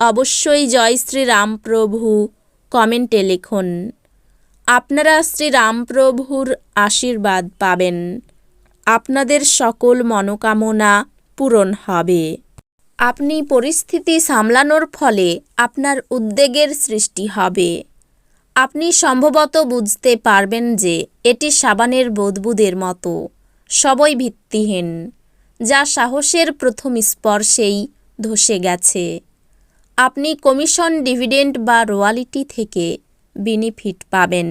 অবশ্যই জয় শ্রীরামপ্রভু। কমেন্টে লিখুন, আপনারা শ্রীরামপ্রভুর আশীর্বাদ পাবেন। আপনাদের সকল মনোকামনা পূরণ হবে। আপনি পরিস্থিতি সামলানোর ফলে আপনার উদ্বেগের সৃষ্টি হবে। আপনি সম্ভবত বুঝতে পারবেন যে এটি সাবানের বুদবুদের মতো, সবই ভিত্তিহীন, যা সাহসের প্রথম স্পর্শেই ধসে গেছে। আপনি কমিশন ডিভিডেন্ড বা রোয়ালিটি থেকে বেনিফিট পাবেন।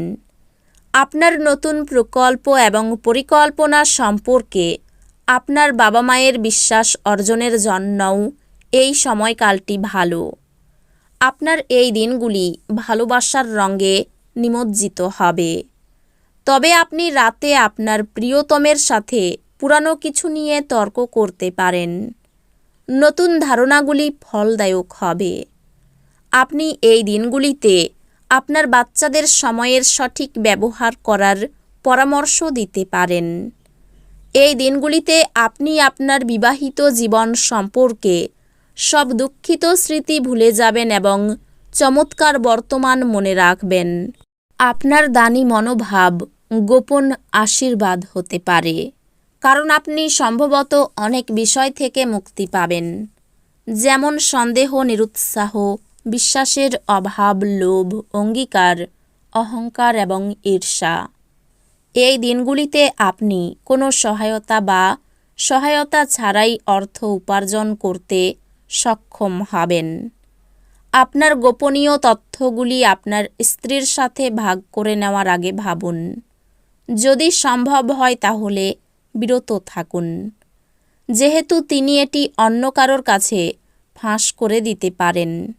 আপনার নতুন প্রকল্প এবং পরিকল্পনা সম্পর্কে আপনার বাবা মায়ের বিশ্বাস অর্জনের জন্যও এই সময়কালটি ভালো। আপনার এই দিনগুলি ভালোবাসার রঙে নিমজ্জিত হবে। তবে আপনি রাতে আপনার প্রিয়তমের সাথে পুরানো কিছু নিয়ে তর্ক করতে পারেন। নতুন ধারণাগুলি ফলদায়ক হবে। আপনি এই দিনগুলিতে আপনার বাচ্চাদের সময়ের সঠিক ব্যবহার করার পরামর্শ দিতে পারেন। এই দিনগুলিতে আপনি আপনার বিবাহিত জীবন সম্পর্কে সব দুঃখিত স্মৃতি ভুলে যাবেন এবং চমৎকার বর্তমান মনে রাখবেন। আপনার দানি মনোভাব গোপন আশীর্বাদ হতে পারে। কারণ আপনি সম্ভবত অনেক বিষয় থেকে মুক্তি পাবেন। যেমন সন্দেহ, নিরুৎসাহ, বিশ্বাসের অভাব, লোভ, অঙ্গীকার, অহংকার এবং ঈর্ষা। এই দিনগুলিতে আপনি কোনো সহায়তা বা সহায়তা ছাড়াই অর্থ উপার্জন করতে সক্ষম হবেন। আপনার গোপনীয় তথ্যগুলি আপনার স্ত্রীর সাথে ভাগ করে নেওয়ার আগে ভাবুন। যদি সম্ভব হয় তাহলে বিরত থাকুন। যেহেতু তিনি এটি অন্য কারোর কাছে ফাঁস করে দিতে পারেন।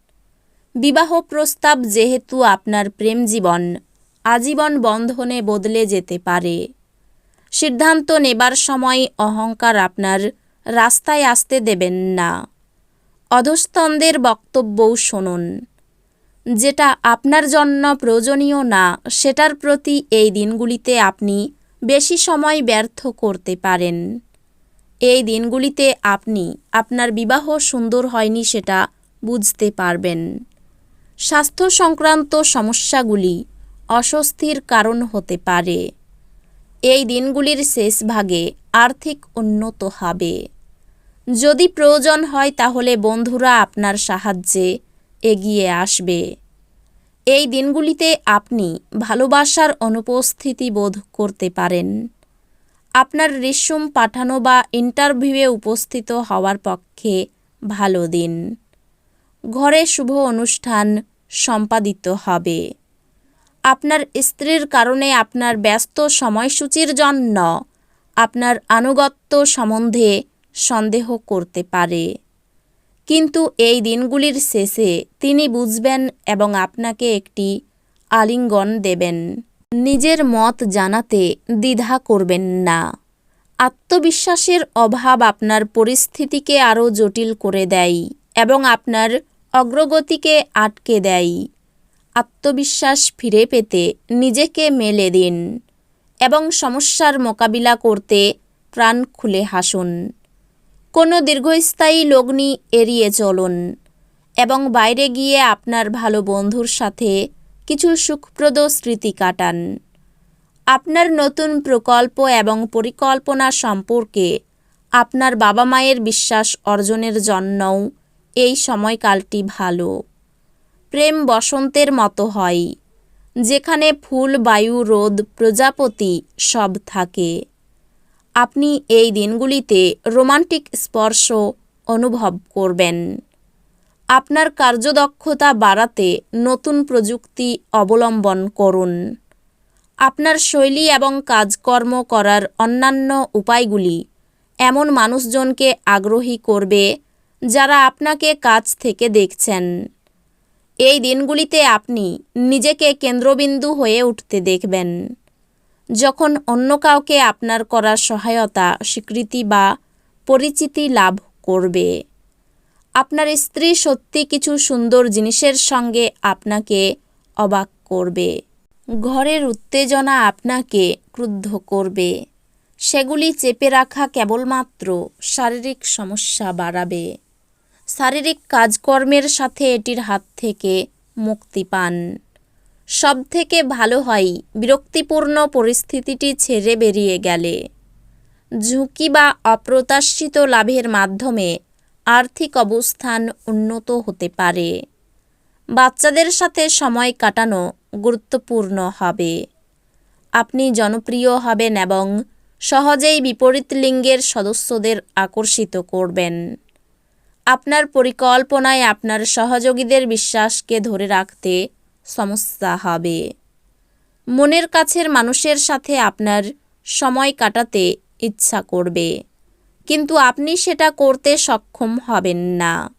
বিবাহ প্রস্তাব যেহেতু আপনার প্রেম জীবন, আজীবন বন্ধনে বদলে যেতে পারে। সিদ্ধান্ত নেবার সময় অহংকার আপনার রাস্তায় আসতে দেবেন না। অধস্তনদের বক্তব্যও শুনুন। যেটা আপনার জন্য প্রয়োজনীয় না, সেটার প্রতি এই দিনগুলিতে আপনি বেশি সময় ব্যর্থ করতে পারেন। এই দিনগুলিতে আপনি আপনার বিবাহ সুন্দর হয়নি সেটা বুঝতে পারবেন। স্বাস্থ্য সংক্রান্ত সমস্যাগুলি অস্বস্তির কারণ হতে পারে। এই দিনগুলির শেষ ভাগে আর্থিক উন্নত হবে। যদি প্রয়োজন হয় তাহলে বন্ধুরা আপনার সাহায্যে এগিয়ে আসবে। এই দিনগুলিতে আপনি ভালোবাসার অনুপস্থিতি বোধ করতে পারেন। আপনার রেশম পাঠানো বা ইন্টারভিউয়ে উপস্থিত হওয়ার পক্ষে ভালো দিন। ঘরে শুভ অনুষ্ঠান সম্পাদিত হবে। আপনার স্ত্রীর কারণে আপনার ব্যস্ত সময়সূচির জন্য আপনার আনুগত্য সম্বন্ধে সন্দেহ করতে পারে। কিন্তু এই দিনগুলির শেষে তিনি বুঝবেন এবং আপনাকে একটি আলিঙ্গন দেবেন। নিজের মত জানাতে দ্বিধা করবেন না। আত্মবিশ্বাসের অভাব আপনার পরিস্থিতিকে আরও জটিল করে দেয় এবং আপনার অগ্রগতিকে আটকে দেয়। আত্মবিশ্বাস ফিরে পেতে নিজেকে মেলে দিন এবং সমস্যার মোকাবিলা করতে প্রাণ খুলে হাসুন। কোনো দীর্ঘস্থায়ী লগ্নি এড়িয়ে চলুন এবং বাইরে গিয়ে আপনার ভালো বন্ধুর সাথে কিছু সুখপ্রদ স্মৃতি কাটান। আপনার নতুন প্রকল্প এবং পরিকল্পনা সম্পর্কে আপনার বাবা মায়ের বিশ্বাস অর্জনের জন্যও এই সময়কালটি ভালো। প্রেম বসন্তের মতো হয়, যেখানে ফুল, বায়ু, রোদ, প্রজাপতি সব থাকে। আপনি এই দিনগুলিতে রোমান্টিক স্পর্শ অনুভব করবেন। আপনার কার্যদক্ষতা বাড়াতে নতুন প্রযুক্তি অবলম্বন করুন। আপনার শৈলী এবং কাজকর্ম করার অন্যান্য উপায়গুলি এমন মানুষজনকে আগ্রহী করবে যারা আপনাকে কাছ থেকে দেখছেন। এই দিনগুলিতে আপনি নিজেকে কেন্দ্রবিন্দু হয়ে উঠতে দেখবেন। যখন অন্য কাউকে আপনার করা সহায়তা, স্বীকৃতি বা পরিচিতি লাভ করবে। আপনার স্ত্রী সত্যি কিছু সুন্দর জিনিসের সঙ্গে আপনাকে অবাক করবে। ঘরের উত্তেজনা আপনাকে ক্রুদ্ধ করবে। সেগুলি চেপে রাখা কেবলমাত্র শারীরিক সমস্যা বাড়াবে। শারীরিক কাজকর্মের সাথে এটির হাত থেকে মুক্তি পান। সব থেকে ভালো হয় বিরক্তিপূর্ণ পরিস্থিতিটি ছেড়ে বেরিয়ে গেলে। ঝুঁকি বা অপ্রত্যাশিত লাভের মাধ্যমে আর্থিক অবস্থান উন্নত হতে পারে। বাচ্চাদের সাথে সময় কাটানো গুরুত্বপূর্ণ হবে। আপনি জনপ্রিয় হবেন এবং সহজেই বিপরীত লিঙ্গের সদস্যদের আকর্ষিত করবেন। আপনার পরিকল্পনায় আপনার সহযোগীদের বিশ্বাসকে ধরে রাখতে সমস্যা হবে। মনের কাছের মানুষের সাথে আপনার সময় কাটাতে ইচ্ছা করবে। কিন্তু আপনি সেটা করতে সক্ষম হবেন না।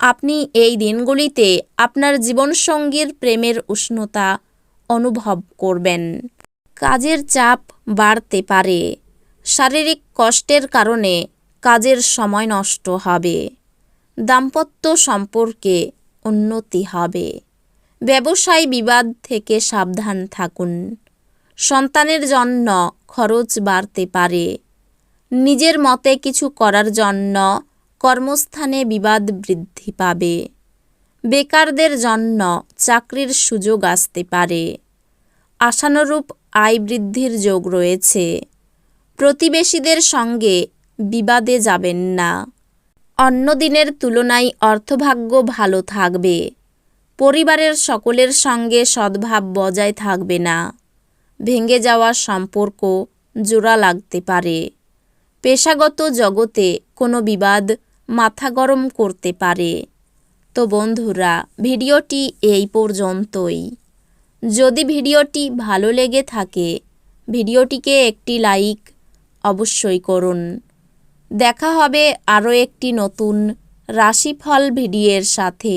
আপনি এই দিনগুলিতে আপনার জীবনসঙ্গীর প্রেমের উষ্ণতা অনুভব করবেন। কাজের চাপ বাড়তে পারে। শারীরিক কষ্টের কারণে কাজের সময় নষ্ট হবে। দাম্পত্য সম্পর্কে উন্নতি হবে। ব্যবসায় বিবাদ থেকে সাবধান থাকুন। সন্তানের জন্য খরচ বাড়তে পারে। নিজের মতে কিছু করার জন্য কর্মস্থানে বিবাদ বৃদ্ধি পাবে। বেকারদের জন্য চাকরির সুযোগ আসতে পারে। আশানুরূপ আয় বৃদ্ধির যোগ রয়েছে। প্রতিবেশীদের সঙ্গে বিবাদে যাবেন না। অন্য দিনের তুলনায় অর্থভাগ্য ভালো থাকবে। পরিবারের সকলের সঙ্গে সদ্ভাব বজায় থাকবে না। ভেঙে যাওয়া সম্পর্ক জোড়া লাগতে পারে। পেশাগত জগতে কোনো বিবাদ মাথা গরম করতে পারে। তো বন্ধুরা, ভিডিওটি এই পর্যন্তই। যদি ভিডিওটি ভালো লেগে থাকে, ভিডিওটিকে একটি লাইক অবশ্যই করুন। দেখা হবে আরও একটি নতুন রাশিফল ভিডিওর সাথে।